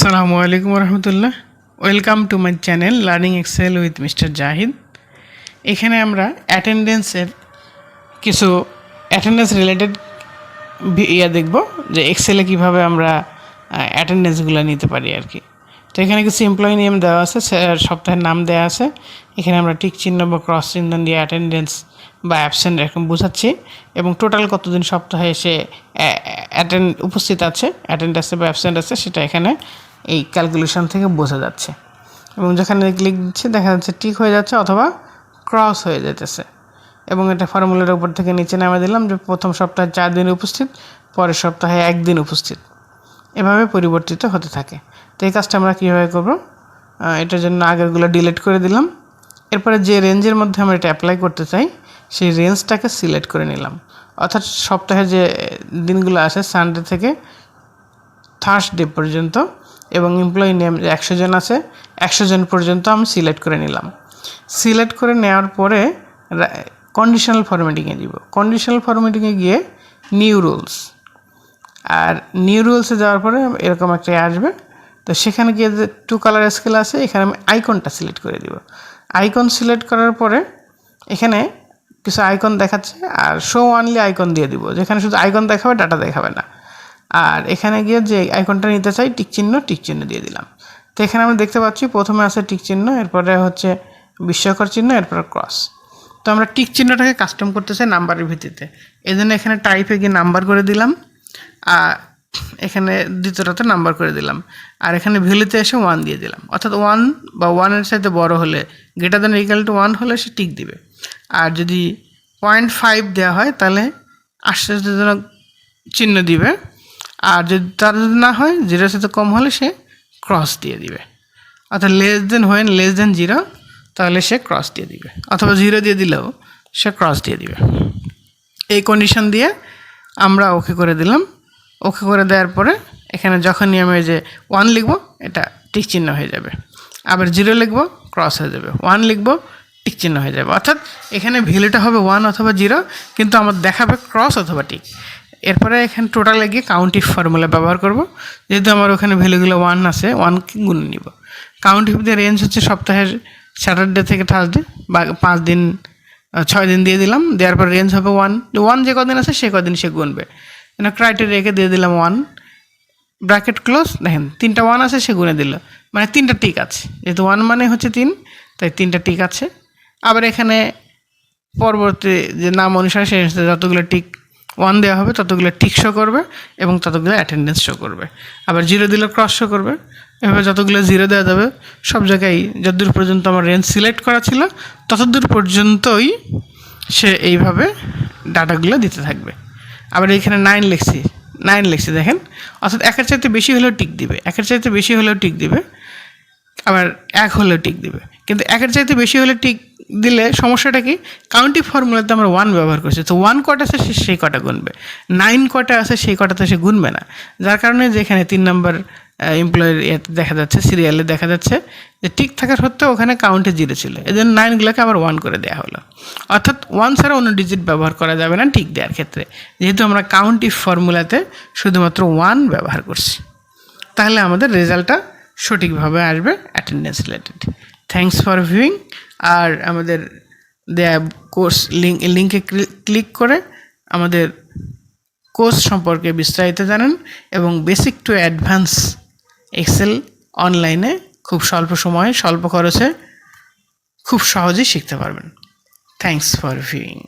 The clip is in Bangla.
আসসালামু আলাইকুম রহমতুল্লাহ welcome to my channel learning Excel with mister Zahid এখানে আমরা অ্যাটেন্ডেন্সের কিছু অ্যাটেন্ডেন্স রিলেটেড ইয়ে দেখব, যে এক্সেলে কীভাবে আমরা অ্যাটেন্ডেন্সগুলো নিতে পারি আর কি তো এখানে কিছু এমপ্লয়ি নেম দেওয়া আছে সপ্তাহের নাম দেওয়া আছে। এখানে আমরা টিক চিহ্ন বা ক্রস চিহ্ন দিয়ে অ্যাটেন্ডেন্স বা অ্যাবসেন্ট এরকম বোঝাচ্ছি। এবং টোটাল কতদিন সপ্তাহে সে অ্যাটেন্ড উপস্থিত আছে অ্যাটেন্ড আছে বা অ্যাবসেন্ট আছে, সেটা এখানে এই ক্যালকুলেশন থেকে বোঝা যাচ্ছে। এবং যেখানে ক্লিক দিচ্ছে, দেখা যাচ্ছে টিক হয়ে যাচ্ছে অথবা ক্রস হয়ে যেতেছে। এবং এটা ফর্মুলার উপর থেকে নিচে নামে দিলাম যে প্রথম সপ্তাহে চার দিন উপস্থিত, পরের সপ্তাহে একদিন উপস্থিত। এভাবে পরিবর্তিত হতে থাকে। তো এই কাজটা আমরা কীভাবে করব? এটার জন্য আগেরগুলো ডিলিট করে দিলাম। এরপরে যে রেঞ্জের মধ্যে আমরা এটা অ্যাপ্লাই করতে চাই, সেই রেঞ্জটাকে সিলেক্ট করে নিলাম। অর্থাৎ সপ্তাহে যে দিনগুলো আসে সানডে থেকে থার্সডে পর্যন্ত এবং এমপ্লয়ি নেম একশো জন আছে, একশো জন পর্যন্ত আমি সিলেক্ট করে নিলাম। সিলেক্ট করে নেওয়ার পরে কন্ডিশনাল ফরম্যাটিংয়ে দিব। কন্ডিশনাল ফরম্যাটিংয়ে গিয়ে নিউ রুলস আর নিউ রুলসে যাওয়ার পরে এরকম একটা আসবে। তো সেখানে গিয়ে যে টু কালার স্কেল আছে, এখানে আমি আইকনটা সিলেক্ট করে দিব। আইকন সিলেক্ট করার পরে এখানে কিছু আইকন দেখাচ্ছে, আর শো অনলি আইকন দিয়ে দিব। যেখানে শুধু আইকন দেখাবে ডাটা দেখাবে না। আর এখানে গিয়ে যে আইকনটা নিতে চাই টিক চিহ্ন টিক চিহ্ন দিয়ে দিলাম। তো এখানে আমরা দেখতে পাচ্ছি, প্রথমে আছে টিক চিহ্ন, এরপরে হচ্ছে বিস্ময়কর চিহ্ন, এরপরে ক্রস তো আমরা টিক চিহ্নটাকে কাস্টম করতে চাই নাম্বারের ভিত্তিতে। এই জন্য এখানে টাইপে গিয়ে নাম্বার করে দিলাম, আর এখানে দ্বিতীয়টাতে নাম্বার করে দিলাম। আর এখানে ভ্যালুতে এসে ওয়ান দিয়ে দিলাম। অর্থাৎ ওয়ান বা ওয়ানের সাথে বড় হলে greater than equal to one হলে সে টিক দিবে। আর যদি পয়েন্ট ফাইভ দেওয়া হয়, তাহলে আশ্চর্যজনক চিহ্ন দিবে। আর যদি তার না হয় জিরোর সাথে কম হলে সে ক্রস দিয়ে দিবে। অর্থাৎ less than when less than zero তাহলে সে ক্রস দিয়ে দিবে। অথবা জিরো দিয়ে দিলেও সে ক্রস দিয়ে দিবে। এই কন্ডিশন দিয়ে আমরা ওকে করে দিলাম। ওকে করে দেওয়ার পরে এখানে যখনই আমি যে ওয়ান লিখব, এটা টিক চিহ্ন হয়ে যাবে। আবার জিরো লিখব ক্রস হয়ে যাবে। ওয়ান লিখব টিক চিহ্ন হয়ে যাবে। অর্থাৎ এখানে ভ্যালুটা হবে ওয়ান অথবা জিরো কিন্তু আমার দেখাবে ক্রস অথবা টিক এরপরে এখানে টোটালে গিয়ে কাউন্টিভ ফর্মুলা ব্যবহার করব। যেহেতু আমার ওখানে ভ্যালুগুলো ওয়ান আছে ওয়ানকে গুনে নিব। কাউন্টিভ দিয়ে রেঞ্জ হচ্ছে সপ্তাহের স্যাটারডে থেকে থার্সডে বা পাঁচ দিন ছয় দিন দিয়ে দিলাম, দেওয়ার পর রেঞ্জ হবে ওয়ান ওয়ান যে কদিন আছে সে কদিন সে গুনবে। ক্রাইটেরিয়াকে দিয়ে দিলাম ওয়ান ব্র্যাকেট ক্লোজ দেখেন, তিনটা ওয়ান আছে, সে গুনে দিল। মানে তিনটা টিক আছে। যেহেতু ওয়ান মানে হচ্ছে তিন, তাই তিনটা টিক আছে। আবার এখানে পরবর্তী যে নাম অনুসারে অনুসারে যতগুলো টিক ওয়ান দেওয়া হবে, ততগুলো টিক শো করবে এবং ততগুলো অ্যাটেন্ডেন্স শো করবে। আবার জিরো দিলে ক্রস শো করবে। এভাবে যতগুলো জিরো দেওয়া যাবে, সব জায়গায় যতদূর পর্যন্ত আমার রেঞ্জ সিলেক্ট করা ছিল, ততদূর পর্যন্তই সে এইভাবে ডাটাগুলো দিতে থাকবে। আবার এখানে নাইন লিখছি নাইন লিখছি দেখেন। অর্থাৎ একের চাইতে বেশি হলেও টিক দিবে, একের চাইতে বেশি হলেও টিক দিবে, আবার এক হলেও টিক দিবে। কিন্তু একের চাইতে বেশি হলে টিক দিলে সমস্যাটা কি? কাউন্টি ফর্মুলাতে আমরা ওয়ান ব্যবহার করছি। তো ওয়ান কটা আছে সে সেই কটা গুনবে। নাইন কটা আছে সেই কটাতে সে গুনবে না। যার কারণে যেখানে তিন নম্বর এমপ্লয়ের দেখা যাচ্ছে সিরিয়ালে দেখা যাচ্ছে যে ঠিক থাকা সত্ত্বেও ওখানে কাউন্টে জিরো ছিল। জন্য নাইনগুলোকে আবার ওয়ান করে দেওয়া হলো। অর্থাৎ ওয়ান ছাড়া অন্য ডিজিট ব্যবহার করা যাবে না ঠিক দেওয়ার ক্ষেত্রে। যেহেতু আমরা কাউন্টি ফর্মুলাতে শুধুমাত্র ওয়ান ব্যবহার করছি। তাহলে আমাদের রেজাল্টটা সঠিকভাবে আসবে attendance related thanks for viewing আর আমাদের দেয়া কোর্স লিঙ্ক লিঙ্কে ক্লিক করে আমাদের কোর্স সম্পর্কে বিস্তারিত জানান এবং বেসিক টু অ্যাডভান্স এক্সেল অনলাইনে খুব স্বল্প সময়ে, স্বল্প খরচে খুব সহজেই শিখতে পারবেন। Thanks for viewing